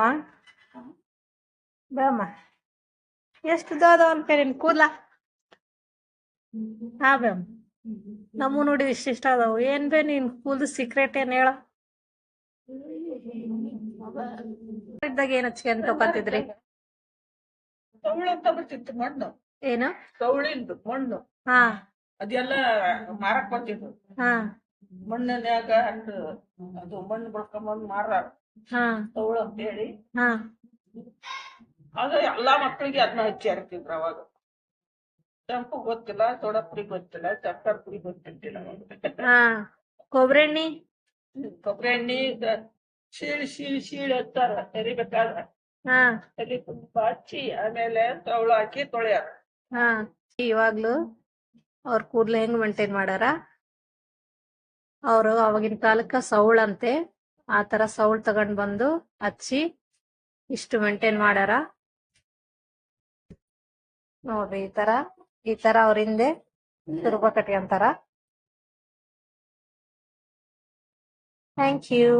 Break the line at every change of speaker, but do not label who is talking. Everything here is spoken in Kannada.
ಬಾಮ್ಮ ಬಾಮ್ಮ ಎಷ್ಟು ದಾದ ಒಂದು ಪೇರಿನ ಕೂದಲ. ಹಾ ಬ್ಯಾಮ್ ನಮ್ಮ ನೋಡಿ ಇಷ್ಟಿಷ್ಟ ಅದಾವು. ಏನ್ ಬೇ ನೀನ್ ಕೂಲ್ದು ಸೀಕ್ರೆಟ್ ಏನ್ ಹೇಳ? ಇದ್ದಾಗ ಏನ್ ಹಚ್ಕೊಂಡ್
ಅಂತ ಬರ್ತಿತ್ತು ಮಣ್ಣು.
ಏನು?
ತವಳಿಂದು ಮಣ್ಣು.
ಹಾ.
ಅದೆಲ್ಲ ಮಾರಕ್ ಬರ್ತಿದ್ರು
ಹಾ.
ಮಣ್ಣಿನ್ಯಾಗ ಹಣ್ಣು ಅದು ಮಣ್ಣ ಬಳ್ಕೊಂಬಂದ್ ಮಾರಾರ
ಹಾ.
ತವಳು ಅಂತ ಹೇಳಿ
ಹಾ.
ಆಗ ಎಲ್ಲಾ ಮಕ್ಕಳಿಗೆ ಅದನ್ನ ಹಚ್ಚಿ ಹಾಕ್ತಿದ್ರು ಅವಾಗ. ಕೆಂಪು ಗೊತ್ತಿಲ್ಲ ಸೋಡಾ ಪುಡಿ ಗೊತ್ತಿಲ್ಲ ಚಕ್ಕರ್ ಪುಡಿ ಗೊತ್ತಿಲ್ಲ.
ಹಾ. ಕೊಬ್ಬರಿ ಎಣ್ಣಿ?
ಕೊಬ್ಬರಿ ಎಣ್ಣೆ ಶೀಳ್ ಸೀಳಿ ಸೀಳಿ ಸೀಳಿ ಹಚ್ತಾರ ತೆರಿಬೇಕಾದ್ರೆ
ಹಾ.
ತಲೆ ತುಂಬಾ ಹಚ್ಚಿ ಆಮೇಲೆ ತವಳು ಹಾಕಿ ತೊಳೆಯಾರ.
ಹಾ. ಇವಾಗ್ಲು ಅವ್ರ ಕೂದ್ಲು ಹೆಂಗ್ ಮೇಂಟೈನ್ ಮಾಡಾರ? ಅವರು ಅವಾಗಿನ ಕಾಲಕ್ಕ ಸೌಳಂತೆ ಆ ತರ ಸೌಳ್ ತಗೊಂಡ್ ಬಂದು ಹಚ್ಚಿ ಇಷ್ಟು ಮೇಂಟೈನ್ ಮಾಡ್ಯಾರ. ನೋಡ್ರಿ ಈ ತರ ಈ ತರ ಅವ್ರ ಹಿಂದೆ ತುರ್ಬ ಕಟ್ಕೊಂತಾರ ಥ್ಯಾಂಕ್ ಯು